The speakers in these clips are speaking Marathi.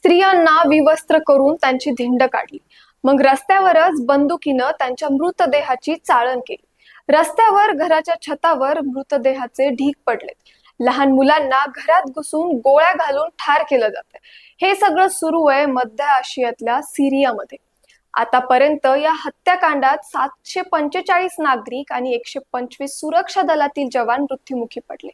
स्त्रियांना विवस्त्र करून त्यांची धिंड काढली. मग रस्त्यावरच बंदुकीनं त्यांच्या मृतदेहाची चाळण केली. रस्त्यावर घराच्या छतावर मृतदेहाचे ढीक पडले. लहान मुलांना घरात घुसून गोळ्या घालून ठार केलं जात. हे सगळं सुरू आहे मध्य आशियातल्या सिरियामध्ये. आतापर्यंत या हत्याकांडात सातशे पंचेचाळीस नागरिक आणि एकशे पंचवीस सुरक्षा दलातील जवान मृत्युमुखी पडले.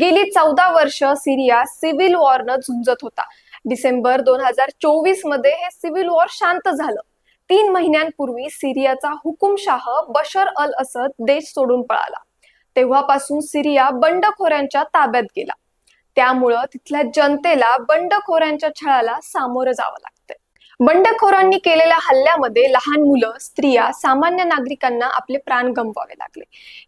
गेली चौदा वर्ष सिरिया सिव्हिल वॉरनं झुंजत होता. डिसेंबर दोन हजार चोवीसमध्ये हे सिव्हिल वॉर शांत झालं. तीन महिन्यांपूर्वी सिरियाचा हुकुमशाह बशर अल असद देश सोडून पळाला. तेव्हापासून सिरिया बंडखोऱ्यांच्या ताब्यात गेला. त्यामुळं तिथल्या जनतेला बंडखोऱ्यांच्या छळाला सामोरं जावं लागतंय. बंडखोरांनी केलेल्या हल्ल्यामध्ये लहान मुलं स्त्रिया सामान्य नागरिकांना आपले प्राण गमवावे लागले.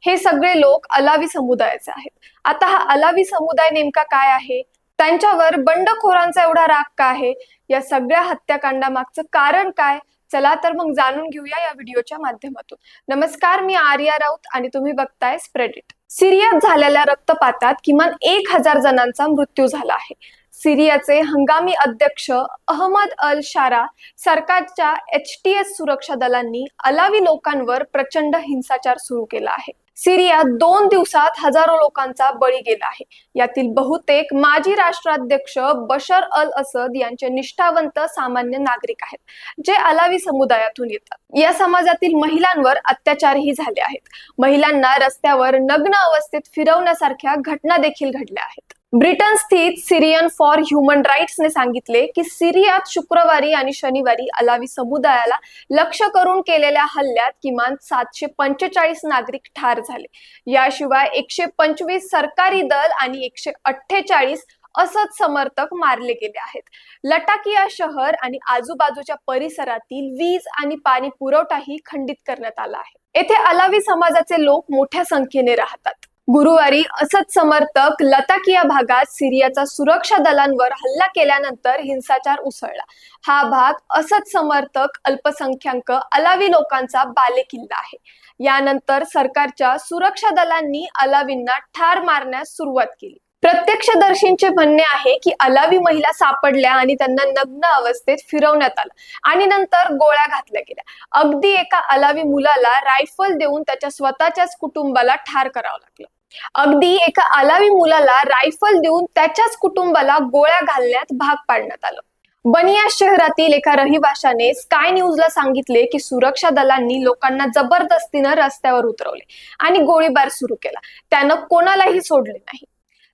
हे सगळे लोक अलावी समुदायाचे आहेत. आता हा अलावी समुदाय नेमका काय आहे? त्यांच्यावर बंडखोरांचा एवढा राग का आहे? या सगळ्या हत्याकांडामागचं कारण काय? चला तर मग जाणून घेऊया या व्हिडिओच्या माध्यमातून. नमस्कार मी आर्या राऊत आणि तुम्ही बघताय स्प्रेडिट सिरियात झालेल्या रक्तपातात किमान एक हजार जणांचा मृत्यू झाला आहे. सिरियाचे हंगामी अध्यक्ष अहमद अल शारा सरकारच्या एच टी एस सुरक्षा दलांनी अलावी लोकांवर प्रचंड हिंसाचार सुरू केला आहे. सिरियात दोन दिवसात हजारो लोकांचा बळी गेला आहे. यातील बहुतेक माजी राष्ट्राध्यक्ष बशर अल असद यांचे निष्ठावंत सामान्य नागरिक आहेत जे अलावी समुदायातून येतात. या समाजातील महिलांवर अत्याचारही झाले आहेत. महिलांना रस्त्यावर नग्न अवस्थेत फिरवण्यासारख्या घटना देखील घडल्या आहेत. ब्रिटन स्थित सिरियन फॉर ह्युमन राईट्सने सांगितले की सिरियात शुक्रवारी आणि शनिवारी अलावी समुदायाला लक्ष करून केलेल्या हल्ल्यात किमान सातशे पंचेचाळीस नागरिक ठार झाले. याशिवाय एकशे पंचवीस सरकारी दल आणि एकशे अठ्ठेचाळीस असत समर्थक मारले गेले आहेत. लटाकिया शहर आणि आजूबाजूच्या परिसरातील वीज आणि पाणी पुरवठाही खंडित करण्यात आला आहे. येथे अलावी समाजाचे लोक मोठ्या संख्येने राहतात. गुरुवारी असद समर्थक लताकिया भागात सिरियाचा सुरक्षा दलांवर हल्ला केल्यानंतर हिंसाचार उसळला. हा भाग असद समर्थक अल्पसंख्याक अलावी लोकांचा बालेकिल्ला आहे. यानंतर सरकारच्या सुरक्षा दलांनी अलावींना ठार मारण्यास सुरुवात केली. प्रत्यक्षदर्शींचे म्हणणे आहे की अलावी महिला सापडल्या आणि त्यांना नग्न अवस्थेत फिरवण्यात आलं आणि नंतर गोळ्या घातल्या गेल्या. अगदी एका अलावी मुलाला रायफल देऊन त्याच्या स्वतःच्याच कुटुंबाला ठार करावं लागलं. अगदी एका अलावी मुलाला रायफल देऊन त्याच्याच कुटुंबाला गोळ्या घालण्यात भाग पाडण्यात आलं. बनिया शहरातील एका रहिवाशाने स्काय न्यूजला सांगितले की सुरक्षा दलांनी लोकांना जबरदस्तीनं रस्त्यावर उतरवले आणि गोळीबार सुरू केला. त्यानं कोणालाही सोडले नाही.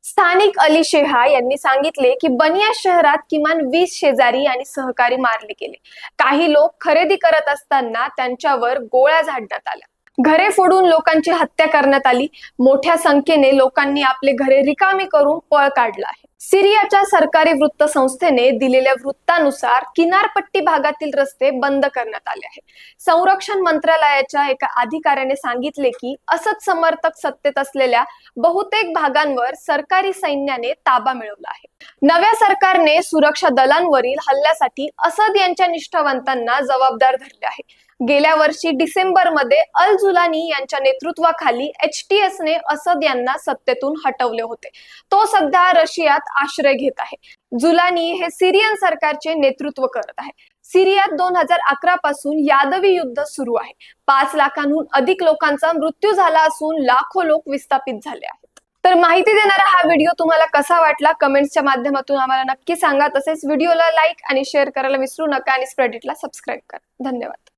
स्थानिक अली शेहा यांनी सांगितले की बनिया शहरात किमान वीस शेजारी आणि सहकारी मारले गेले. काही लोक खरेदी करत असताना त्यांच्यावर गोळ्या झाडण्यात आल्या. घरे फोडून लोकांची हत्या करण्यात आली. मोठ्या संख्येने लोकांनी आपले घरे रिकामी करून पळ काढला आहे. सिरियाच्या सरकारी वृत्त संस्थेने दिलेल्या वृत्तानुसार किनारपट्टी भागातील रस्ते बंद करण्यात आले आहेत. संरक्षण मंत्रालयाच्या एका अधिकाऱ्याने सांगितले की असद समर्थक सत्तेत असलेल्या बहुतेक भागांवर सरकारी सैन्याने ताबा मिळवला आहे. नव्या सरकारने सुरक्षा दलांवरील हल्ल्यासाठी असद यांच्या निष्ठावंतांना जबाबदार धरले आहे. गेल्या वर्षी डिसेंबरमध्ये अल जुलानी यांच्या नेतृत्वाखाली एच टी एसने असद यांना सत्तेतून हटवले होते. तो सध्या रशियात आश्रय घेत आहे. जुलानी हे सिरियन सरकारचे नेतृत्व करत आहे. सिरियात दोन हजार अकरा पासून यादवी युद्ध सुरू आहे. पाच लाखांहून अधिक लोकांचा मृत्यू झाला असून लाखो लोक विस्थापित झाले आहेत. तर माहिती देणारा हा व्हिडिओ तुम्हाला कसा वाटला कमेंट्सच्या माध्यमातून आम्हाला नक्की सांगा. तसेच व्हिडिओला लाईक आणि शेअर करायला विसरू नका आणि स्प्रेडिटला सबस्क्राईब करा. धन्यवाद.